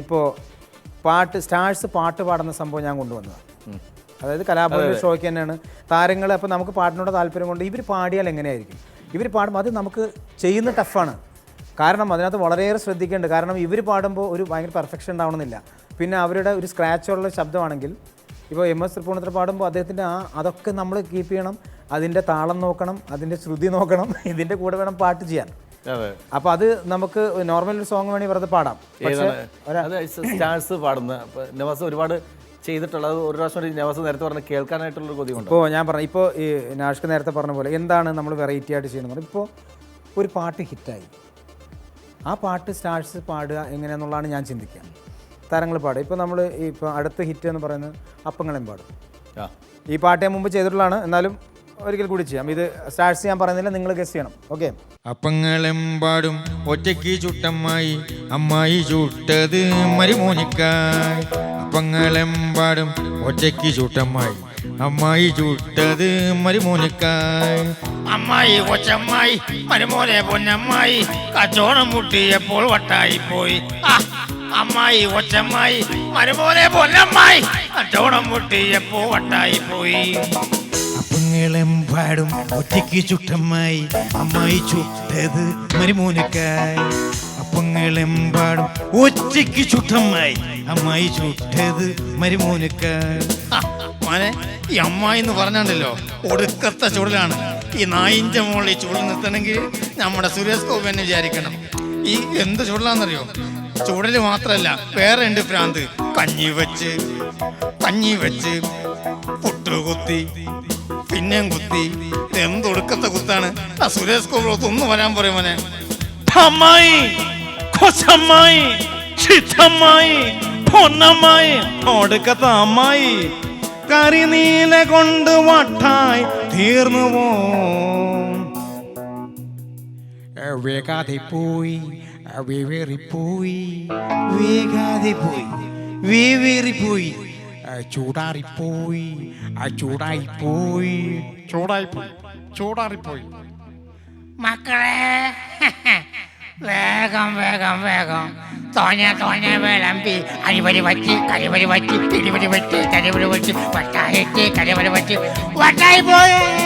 ഇപ്പോൾ പാട്ട് സ്റ്റാഴ്സ് പാട്ട് പാടുന്ന സംഭവം ഞാൻ കൊണ്ടുവന്നതാണ് അതായത് കലാഭവന്റെ ഷോയ്ക്ക് തന്നെയാണ്. താരങ്ങൾ അപ്പോൾ നമുക്ക് പാട്ടിനോട് താല്പര്യം കൊണ്ട് ഇവർ പാടിയാൽ എങ്ങനെയായിരിക്കും? ഇവർ പാടുമ്പോൾ അത് നമുക്ക് ചെയ്യുന്ന ടഫാണ്. കാരണം അതിനകത്ത് വളരെയേറെ ശ്രദ്ധിക്കേണ്ടത് കാരണം ഇവർ പാടുമ്പോൾ ഒരു ഭയങ്കര പെർഫെക്ഷൻ ഉണ്ടാവണമെന്നില്ല. പിന്നെ അവരുടെ ഒരു സ്ക്രാച്ചുള്ള ശബ്ദമാണെങ്കിൽ ഇപ്പോൾ എം എസ് തൃപ്പൂണിത്തറ പാടുമ്പോൾ അദ്ദേഹത്തിന്റെ ആ അതൊക്കെ നമ്മൾ കീപ്പ് ചെയ്യണം. അതിന്റെ താളം നോക്കണം അതിന്റെ ശ്രുതി നോക്കണം ഇതിന്റെ കൂടെ വേണം പാട്ട് ചെയ്യാൻ. അതെ. അപ്പോൾ അത് നമുക്ക് നോർമൽ ഒരു സോങ് വേണമെങ്കിൽ വെറുതെ പാടാം. സ്റ്റാർസ് പാടുന്ന. നവാസ് ഒരുപാട് ചെയ്തിട്ടുള്ളത് ഒരു പ്രാവശ്യം നവാസ് നേരത്തെ പറഞ്ഞ കേൾക്കാനായിട്ടുള്ളൊരു കൊതിയുണ്ട്? ഇപ്പോൾ ഞാൻ പറഞ്ഞു ഇപ്പോൾ ഈ നാഷ്ക്ക് നേരത്തെ പറഞ്ഞ പോലെ എന്താണ് നമ്മൾ വെറൈറ്റി ആയിട്ട് ചെയ്യുന്നത് ഇപ്പോൾ ഒരു പാട്ട് ഹിറ്റായി. ആ പാട്ട് സ്റ്റാർസ് പാടുക എങ്ങനെയാണെന്നുള്ളതാണ് ഞാൻ ചിന്തിക്കുക. താരങ്ങൾ പാടുക. ഇപ്പോൾ നമ്മൾ ഇപ്പോൾ അടുത്ത ഹിറ്റ് എന്ന് പറയുന്നത് അപ്പങ്ങളെയും പാടും. ഈ പാട്ട് ഞാൻ മുമ്പ് ചെയ്തിട്ടുള്ളതാണ്. എന്നാലും ഒരിക്കൽ കൂടി ചെയ്യാം. ഇത് സ്റ്റാർട്ട് ഞാൻ പറയുന്നില്ല നിങ്ങൾ ഗസ് ചെയ്യണം. ഓക്കെ അപ്പങ്ങളെമ്പാടും ഒറ്റയ്ക്ക് ചുട്ടമ്മായി അമ്മായി ചുട്ടത് മരുമോനിക്കായി. അപ്പങ്ങളെമ്പാടും ഒറ്റയ്ക്ക് ചുട്ടമ്മായി അമ്മായി ചുട്ടത് മരുമോനിക്കായി. അമ്മായി കൊച്ചമ്മായി മരുമോനെ പൊന്നമ്മായി കച്ചോണം മുട്ടിയപ്പോൾ വട്ടായി പോയി അമ്മായി കൊച്ചമ്മായി മരുമോനെ പൊന്നമ്മായി കച്ചോണം മുട്ടിയപ്പോൾ വട്ടായി പോയി അപ്പങ്ങളെമ്പാടും ഒറ്റയ്ക്ക് ചുട്ടമ്മായി അമ്മായി ചുട്ടത് മരുമോനക്കായി. അപ്പങ്ങളെമ്പാടും ഒറ്റയ്ക്ക് ചുട്ടമ്മായി അമ്മായി ചുട്ടത് മരുമോനക്കായി. മോനെ ഈ അമ്മായി എന്ന് പറഞ്ഞാണ്ടല്ലോ ഒടുക്കത്തെ ചുടലാണ്. ഈ നായിന്റെ മുകളിൽ ചുടൽ നിർത്തണമെങ്കിൽ നമ്മുടെ സുരേഷ് ഗോപി എന്നെ വിചാരിക്കണം. ഈ എന്ത് ചുടലാന്നറിയോ? ചുടൽ മാത്രല്ല വേറെ ഉണ്ട് ഭ്രാന്ത് കഞ്ഞി വെച്ച് കഞ്ഞി വെച്ച് പുട്ടുകുത്തി. പിന്നെയും കുത്തി. എന്തൊടുക്കത്തെ കുത്താണ്? ആ സുരേഷ് കോവിളത്ത് ഒന്ന് വരാൻ പറയും മോനെ. അമ്മായി കൊച്ചമ്മായി ചിത്തമ്മായി പൊന്നമ്മായി ഒടുക്കത്തെ അമ്മായി. കരിനീല കൊണ്ട് വട്ടായി തീർന്നു വേഗാതെ പോയി വേവേറിപ്പോയി. വേഗാതെ പോയി. വേവേറിപ്പോയി. ചൂടാറിപ്പോയി. ചൂടായിപ്പോയി. ചൂടായിപ്പോയി. ചൂടാറിപ്പോയി. മക്കളെ വേഗം വേഗം വേഗം. തോനെ തോനെ വിളമ്പി അരിവരി വറ്റി കരിവരി വറ്റി പിടിവരി വറ്റി കരിവരി വറ്റി വട്ടായിട്ട് കരിവരി വറ്റി. വട്ടായി പോയേ!